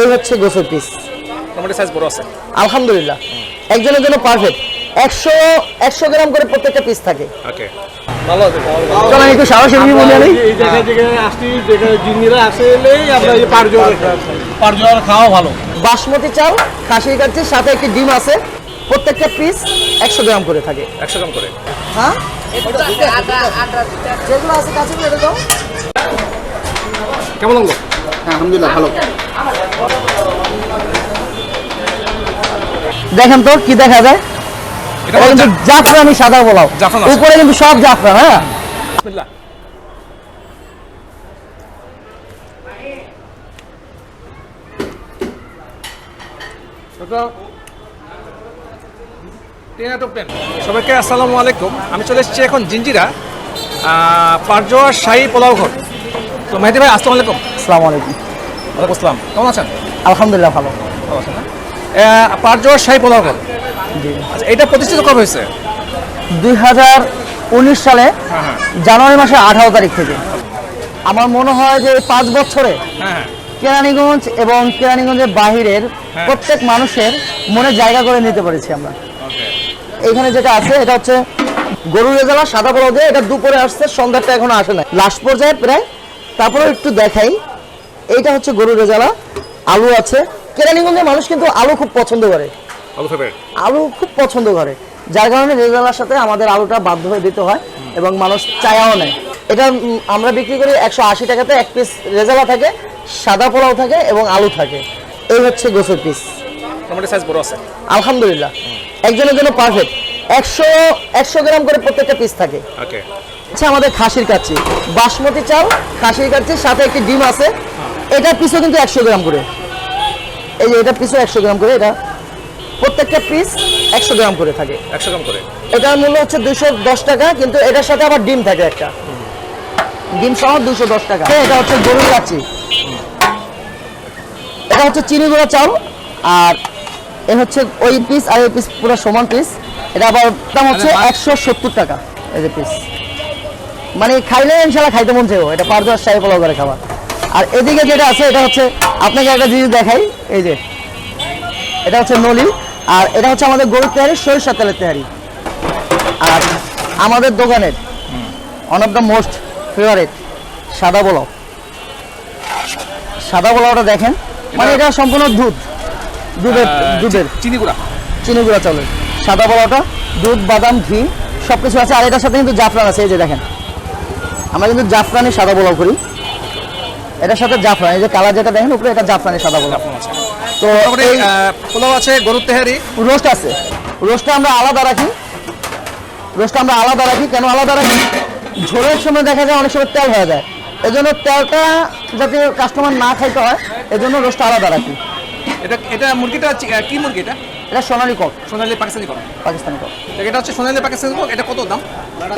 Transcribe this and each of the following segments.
এই হচ্ছে গোসের পিস মোটামুটি সাইজ বড় আছে। আলহামদুলিল্লাহ। একজনের জন্য পারফেক্ট একশো একশো গ্রাম করে প্রত্যেকটা পিস থাকে। ওকে চলেন একটু সাহস এমনি বলে আনি এই জায়গায় যেখানে আসছি যেখানে জিনিরা আসলেই আমরা এই পার জোয়ার খাওয়া ভালো। বাসমতি চাল খাসির কাছে সাথে একটি ডিম আছে। প্রত্যেকটা পিস একশো গ্রাম করে থাকে। একশো গ্রাম করে। হ্যাঁ? যেগুলো আছে কাছে কেমন লাগল? আলহামদুলিল্লাহ ভালো। দেখেন তো কি দেখা যায়? এটা কিন্তু জাফরানি সাদা পোলাও। উপরে কিন্তু সব জাফরান হ্যাঁ? বিসমিল্লাহ। সবাইকে আসসালামু আলাইকুম। আমি চলে এসেছি এখন জিঞ্জিরা পারজোয়া শাহী পোলাও ঘর। তো মেহেদি ভাই আসসালামু আলাইকুম। আসসালামু আলাইকুম। ওয়ালাইকুম আসসালাম। কেমন আছেন? আলহামদুলিল্লাহ ভালো। ভালো আছেন শাহী জি। আচ্ছা এটা প্রতিষ্ঠিত কবে হয়েছে? দুই হাজার উনিশ সালে হ্যাঁ হ্যাঁ। জানুয়ারি আঠারো তারিখ থেকে। আমার মনে হয় যে এই পাঁচ বছরে হ্যাঁ কেরানীগঞ্জ এবং কেরানীগঞ্জের বাহিরের। প্রত্যেক মানুষের মনে জায়গা করে নিতে পেরেছি আমরা। এখানে যেটা আছে এটা হচ্ছে গরু রেজালা সাদা বড় এটা দুপুরে আসছে সন্ধ্যাটা এখনও আসে না লাস্ট পর্যায়ে প্রায় তারপরে একটু দেখাই। এইটা হচ্ছে গরুর রেজালা আলু আছে। কেরানীগঞ্জের মানুষ কিন্তু আলু খুব পছন্দ করে। আলু খুব? পছন্দ করে। যার কারণে রেজালার সাথে আমাদের আলুটা বাধ্য হয়ে দিতে হয় এবং মানুষ চায়াও নেয়। এটা আমরা বিক্রি করি একশো আশি টাকাতে এক পিস রেজালা থাকে সাদা পোলাও থাকে এবং আলু থাকে। এই হচ্ছে গোসের পিস সাইজ বড় আছে। আলহামদুলিল্লাহ। একজনের জন্য পারফেক্ট একশো একশো গ্রাম করে প্রত্যেকটা পিস থাকে। আচ্ছা আমাদের খাসির কাচ্চি। বাসমতি চাল খাসির কাচ্চির সাথে একটি ডিম আছে। এটার পিসও কিন্তু একশো গ্রাম করে। এই যে এটা পিসও একশো গ্রাম করে এটা প্রত্যেকটা পিস একশো গ্রাম করে থাকে। একশো গ্রাম করে। এটার মূল্য হচ্ছে দুশো দশ টাকা কিন্তু এটার সাথে আবার ডিম থাকে একটা। ডিম সহ দুশো দশ টাকা। এটা হচ্ছে গরুর কাচ্চি। এটা হচ্ছে চিনি গুঁড়া চাল আর এ হচ্ছে ওই পিস আর ওই পিস পুরো সমান পিস এটা আবার দাম হচ্ছে একশো সত্তর টাকা এই যে পিস মানে খাইলে ইনশাল্লাহ খাইতে মন চাইব। এটা পাঁচ দশ সাহেব পোলাও করে খাবার। আর এদিকে যেটা আছে এটা হচ্ছে আপনাকে একটা জিনিস দেখাই। এই যে এটা হচ্ছে নলি আর এটা হচ্ছে আমাদের গরুর তেহারি সরিষা তেলের তেহারি। আর আমাদের দোকানের one of the most favourite সাদা পোলাও। সাদা পোলাওটা দেখেন মানে এটা সম্পূর্ণ দুধ দুধের দুধের। চিনি গুঁড়া। চিনি গুঁড়া চাউলের সাদা পোলাওটা দুধ বাদাম ঘি সব কিছু আছে। আর এটার সাথে কিন্তু জাফরান আছে এই যে দেখেন। আমরা কিন্তু জাফরানি সাদা পোলাও করি। এটার সাথে জাফরান এই যে কালার যেটা দেখেন উপরে এটা জাফরানি সাদা আছে। তো এই পোলাও আছে গরুর তেহারি। রোস্ট আছে। রোস্টটা আমরা আলাদা রাখি। রোস্টটা আমরা আলাদা রাখি। কেন আলাদা রাখি? ঝোলের সময় দেখা যায় অনেক সময় তেল হয়ে যায়। এজন্য তেলটা যাতে কাস্টমার না খাইতে হয় এজন্য রোস্টটা আলাদা রাখি। এটা এটা মুরগিটা কি মুরগি এটা? এটা Sonali cock. Sonali Pakistani cock. Pakistani cock. এটা হচ্ছে সোনালি পাকিস্তানি কক এটা কত দাম?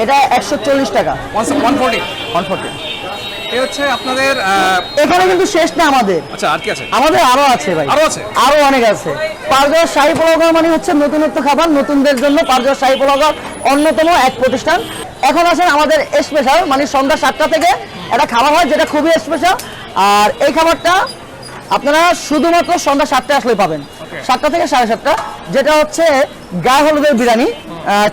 এটা একশো চল্লিশ টাকা। One forty. One forty. এই হচ্ছে আপনাদের এখানে কিন্তু শেষ না আমাদের। আচ্ছা আর কি আছে? আমাদের আরও আছে ভাই। আরও আছে? আরও অনেক আছে। শাহী মানে হচ্ছে নতুনত্ব খাবার নতুনদের জন্য শাহী অন্যতম এক প্রতিষ্ঠান। এখন আমাদের স্পেশাল মানে সন্ধ্যা সাতটা থেকে একটা খাবার হয় যেটা খুবই স্পেশাল আর এই খাবারটা আপনারা শুধুমাত্র সন্ধ্যা সাতটায় আসলে পাবেন। সাতটা থেকে সাড়ে সাতটা যেটা হচ্ছে গায়ে হলুদের বিরিয়ানি।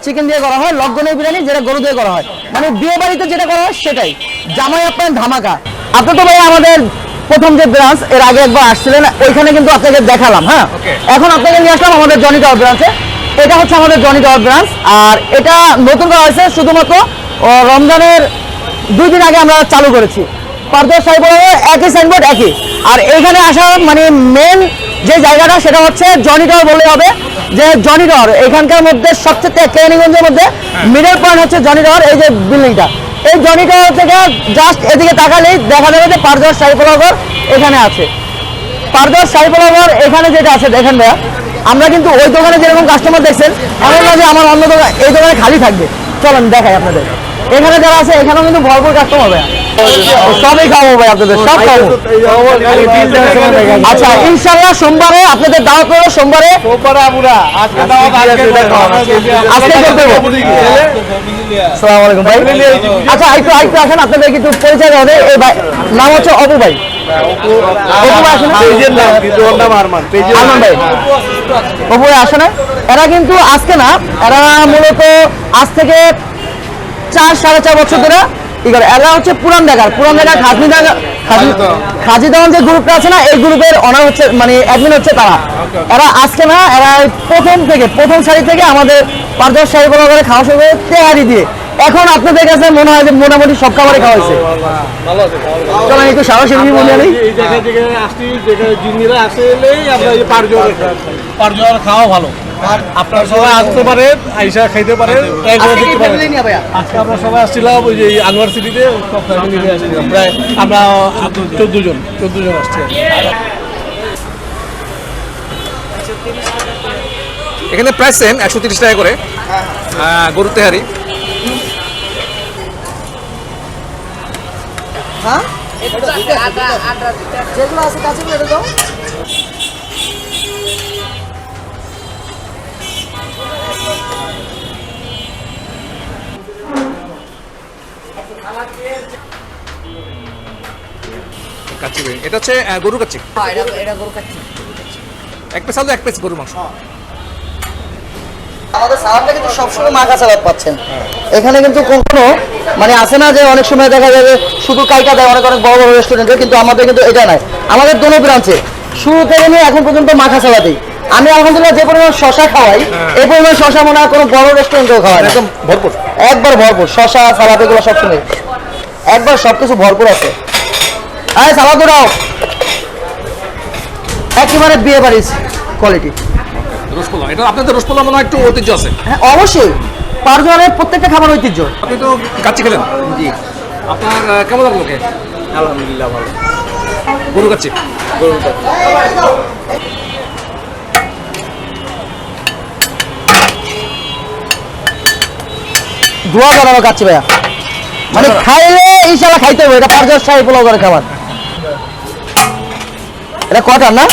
চিকেন দিয়ে করা হয় লকডনের বিরিয়ানি যেটা গরু দিয়ে করা হয়। মানে বিয়ে বাড়িতে যেটা করা হয় সেটাই। জামাই আপনার ধামাকা। আপনি তো ভাই আমাদের প্রথম যে ব্রাঞ্চ এর আগে একবার আসছিলেন ওইখানে কিন্তু আপনাকে দেখালাম হ্যাঁ? এখন আপনাকে নিয়ে আসলাম আমাদের জনি টাওয়ার ব্রাঞ্চে এটা হচ্ছে আমাদের জনি টাওয়ার ব্রাঞ্চ আর এটা নতুন করা হয়েছে শুধুমাত্র রমজানের দুই দিন আগে আমরা চালু করেছি। পারদর সাহেব একই সাইনবোর্ড একই। আর এইখানে আসার মানে মেন যে জায়গাটা সেটা হচ্ছে জনি টাওয়ার বললে হবে যে জনি টাওয়ার এখানকার মধ্যে সবচেয়ে কেরানীগঞ্জের মধ্যে মিডল পয়েন্ট হচ্ছে জনি টাওয়ার এই যে বিল্ডিংটা এই জনিটা থেকে জাস্ট এদিকে তাকালেই দেখা যাবে যে পারদর সাইফলাগর এখানে আছে। পারদর সাইফলাগর এখানে যেটা আছে, দেখেন ভাইয়া, আমরা কিন্তু ওই দোকানে যেরকম কাস্টমার দেখছেন এমন না যে আমার অন্য দোকান এই দোকানে খালি থাকবে। চলেন দেখাই আপনাদের। এখানে যারা আছে, এখানেও কিন্তু ভরপুর কাস্টমার ভাইয়া। সবই খাব ভাই আপনাদের সব খাব। আচ্ছা ইনশাল্লাহ সোমবারে আপনাদের দাওয়াত করব সোমবারে আজকে দাওয়াত আজকে আজকে করতে হবে ভাই। আচ্ছা আসেন আপনাদের কিছু পরিচয় হবে। এই ভাই নাম হচ্ছে অপু ভাই। আসে অপু ভাই। আসে না এরা কিন্তু আজকে না এরা মূলত আজ থেকে চার সাড়ে চার বছর ধরে কি করে এরা হচ্ছে পুরান ঢাকার পুরান ঢাকার খাজনি ঢাকা খাজি দেওয়ান। যে গ্রুপটা আছে না এই গ্রুপের অনার হচ্ছে মানে অ্যাডমিন হচ্ছে তারা। এরা আজকে না এরা প্রথম থেকে প্রথম সারি থেকে আমাদের পাঁচদশ সারি বলা করে খাওয়া শুরু করে তেহারি দিয়ে। এখন আপনাদের কাছে মনে হয় যে মোটামুটি সব খাবারে খাওয়া হয়েছে। ভালো আছে চলেন একটু সাহসী জায়গা থেকে আসছি যেখানে জিনিরা পারজোয়ার খাওয়া ভালো। আপনারা সবাই আসতে পারেন আইসা খাইতে পারেন ট্রাই করে দেখতে পারেন। আজকে আমরা সবাই আসছিলাম ওই যে আনোয়ার সিটিতে সব ফ্যামিলি নিয়ে আসছিলাম। প্রায় আমরা চোদ্দ জন চোদ্দ জন আসছি এখানে প্রাইস সেম একশো তিরিশ টাকা করে। আহ, গরুর তেহারি। যেগুলো আছে কাছে দাও। কাচ্চি বিরিয়ানি। এটা হচ্ছে আহ, গরুর কাচ্চি? এক পিস আলু এক পিস মাংস। আমাদের সালাদটা কিন্তু সবসময় মাখা সালাদ পাচ্ছেন। এখানে কিন্তু কখনো মানে আছে না যে অনেক সময় দেখা যাবে শুধু কাইটা দেয় অনেক অনেক বড় বড় রেস্টুরেন্টে কিন্তু আমাদের কিন্তু এটা নাই। আমাদের দোনো ব্রাঞ্চে। শুরু থেকে নিয়ে এখন পর্যন্ত মাখা সালাদেই। আমি আলহামদুলিল্লাহ যে পরিমাণ শশা খাওয়াই এই পরিমাণ শশা মনে হয় কোনো বড় রেস্টুরেন্টেও খাওয়াই একদম ভরপুর। একবার ভরপুর। শশা সালাদ এগুলো সবসময়। একবার সবকিছু ভরপুর আছে। আরে সালাদ ওরাও একেবারে বিয়ে বাড়ির কোয়ালিটি রসপোলা এটা আপনাদের রসপোলা মনে হয় একটু ঐতিহ্য আছে? হ্যাঁ অবশ্যই। পারজনের প্রত্যেকটা খাবার ঐতিহ্য। আপনি তো কাচ্চি খেলেন? জি। আপনার কেমন লাগল ওকে আলহামদুলিল্লাহ ভালো। গরু কাচ্চি? ধোয়া করানো কাচ্ছি ভাইয়া। মানে খাইলে ইনশাল্লাহ খাইতে হবে এটা পারজর সাহেব পোলাও করে খাবার। এটা কটার না?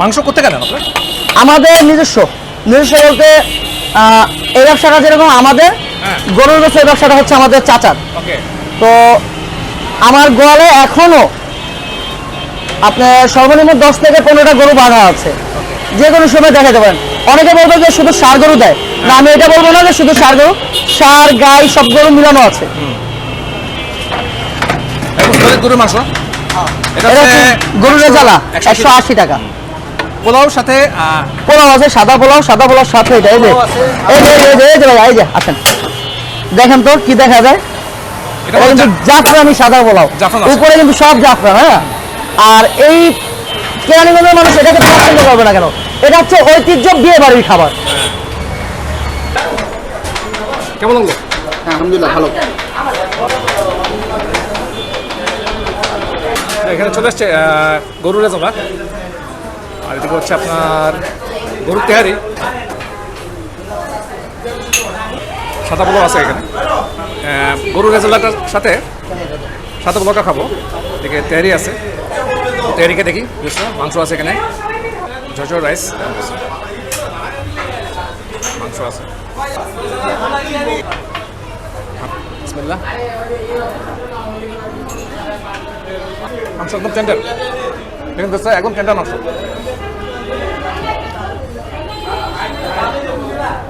মাংস করতে গেলেন আমাদের নিজস্ব। নিজস্ব বলতে এই ব্যবসাটা যেরকম আমাদের হ্যাঁ। গরুর গোছের এই ব্যবসাটা হচ্ছে আমাদের চাচার। তো আমার গোয়ালে এখনও আপনার সর্বনিম্ন দশ থেকে পনেরোটা গরু বাঁধা আছে। যে কোনো সময় দেখা যাবেন অনেকে বলবে যে শুধু সার গরু দেয়। না আমি এটা বলব না যে শুধু সার গরু সার গাই সব গরু মিলানো আছে। গরুর মাংস। এটা গরুর রেজালা একশো আশি টাকা। পোলাওর সাথে পোলাও আছে সাদা পোলাও সাদা পোলাও সাথে এটা এই যে। এই যে এই যে, এই যে ভাই এই যে আসেন। দেখেন তো কি দেখা যায়। এটা কিন্তু জাফরানি সাদা পোলাও। উপরে কিন্তু সব জাফরান হ্যাঁ? আর এই কেরানীগঞ্জের মানুষ এটাকে পছন্দ করবে না কেন? এটা হচ্ছে ঐতিহ্য বিয়ে বাড়ির খাবার কেমন লাগল? আলহামদুলিল্লাহ ভালো। এখানে চলে আসছে আহ, গরুর রেজালা আর এদিকে হচ্ছে আপনার গরুর তেহারি। সাদা পোলাও আছে এখানে। গরুর রেজালাটার সাথে সাদা পোলাওটা খাব। এদিকে তেহারি আছে। তেহারিকে দেখি মাংস আছে এখানে। ঝরঝর রাইস মাংস আছে। বিসমিল্লাহ। মাংস একদম টেন্ডার দেখুন দোস্ত একদম টেন্ডার মাংস।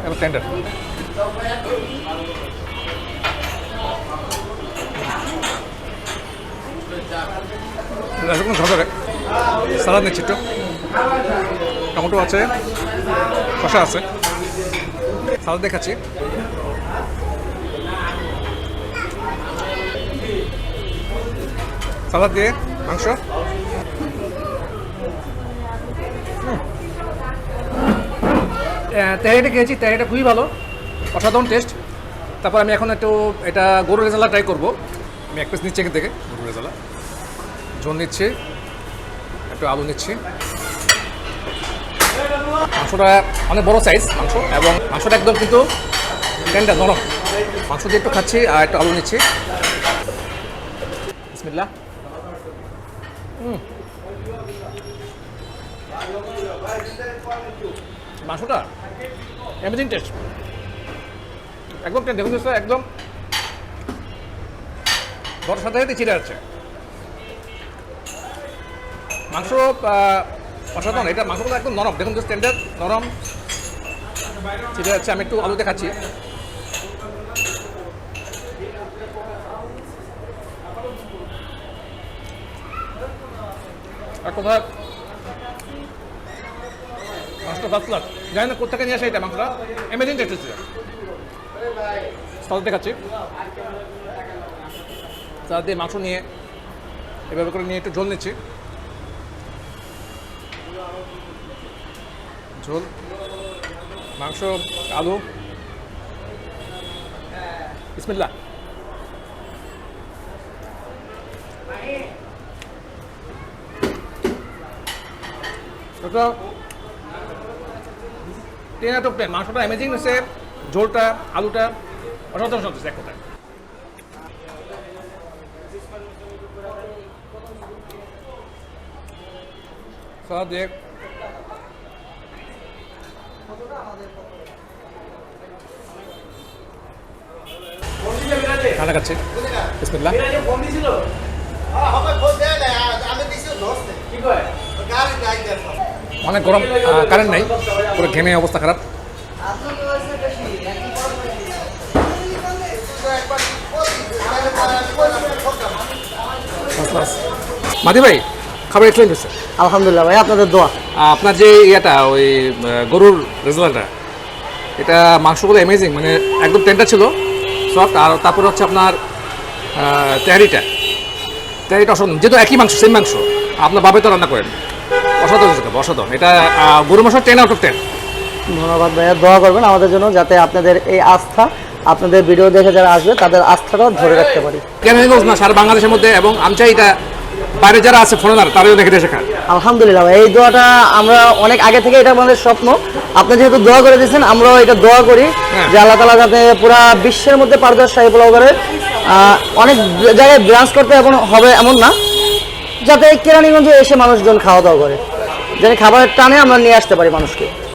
একদম টেন্ডার একদম ঝরঝরে। সালাদ নিচ্ছি একটু। টমেটো আছে শশা আছে। সালাদ দেখাচ্ছি। সালাদ দিয়ে মাংস? তেহারিটা খেয়েছি, তেহারিটা খুবই ভালো, অসাধারণ টেস্ট তারপর আমি এখন একটু এটা গরু রেজালা ট্রাই করব। আমি এক পিস নিচ্ছি এখান থেকে গরু রেজালা ঝোল নিচ্ছি, একটু আলু নিচ্ছি। মাংসটা অনেক বড় সাইজ মাংস, এবং মাংসটা একদম কিন্তু টেন্ডার নরম। মাংস দিয়ে একটু খাচ্ছি আর একটু আলু নিচ্ছি। বিসমিল্লাহ। মাংসটা অ্যামেজিং টেস্ট একদম দেখুন একদম। গরুর সাথে সাথে চিড়ে যাচ্ছে। মাংস অসাধারণ। এটা মাংসগুলো একদম নরম। দেখুন স্ট্যান্ডার্ড নরম। চিড়ে যাচ্ছে। আমি একটু আলুতে খাচ্ছি। আর কোথায় মাংসটা ফার্স্ট ক্লাস জানি না কোথেকে নিয়ে আসে এটা মাংসটা এমেজিং টেস্ট ছিল সালাদ দেখাচ্ছি। সালাদ দিয়ে মাংস নিয়ে এভাবে করে নিয়ে একটু ঝোল নিচ্ছি। ঝোল, মাংস, আলু। বিসমিল্লাহ। ওটা টেন আউট অফ টেন মাংসটা অ্যামেজিং হয়েছে ঝোলটা আলুটা অসাধারণ সবজি এক কথায় সালাদ খানা খাচ্ছি বিসমিল্লাহ। অনেক গরম কারেন্ট নাই পুরো ঘেমে অবস্থা খারাপ। First মাদি ভাই খাবার এক্সপ্লেন হচ্ছে আলহামদুলিল্লাহ ভাই আপনাদের দোয়া। আপনার যে ইয়েটা ওই গরুর রেজাল্টটা এটা মাংসগুলো অ্যামেজিং মানে একদম টেন্ডার ছিল সফট আর তারপরে হচ্ছে আপনার তেহারিটা। তেহারিটা অসাধারণ যেহেতু একই মাংস সেম মাংস আপনার বাবে তো রান্না করেন। অসাধারণ খাবার, অসাধারণ এটা গরু মাংস টেন আউট অফ টেন ধন্যবাদ ভাইয়া দোয়া করবেন আমাদের জন্য যাতে আপনাদের এই আস্থা আপনাদের ভিডিও দেখে যারা আসবে তাদের আস্থাটাও ধরে রাখতে পারি। কেরানীগঞ্জ না সারা বাংলাদেশের মধ্যে এবং আমি চাই এটা বাইরে যারা আছে ফরেনার তারাও দেখে শেখা আলহামদুলিল্লাহ এই দোয়াটা আমরা অনেক আগে থেকে এটা আমাদের স্বপ্ন। আপনি যেহেতু দোয়া করে দিয়েছেন আমরাও এটা দোয়া করি হ্যাঁ। যে আল্লাহ তালা যাতে পুরা বিশ্বের মধ্যে পারদর্শ শাহী ব্লগারের অনেক জায়গায় ব্রাঞ্চ করতে এখন হবে এমন না যাতে কেরানীগঞ্জে এসে মানুষজন খাওয়া দাওয়া করে। যেন খাবারের টানে আমরা নিয়ে আসতে পারি মানুষকে।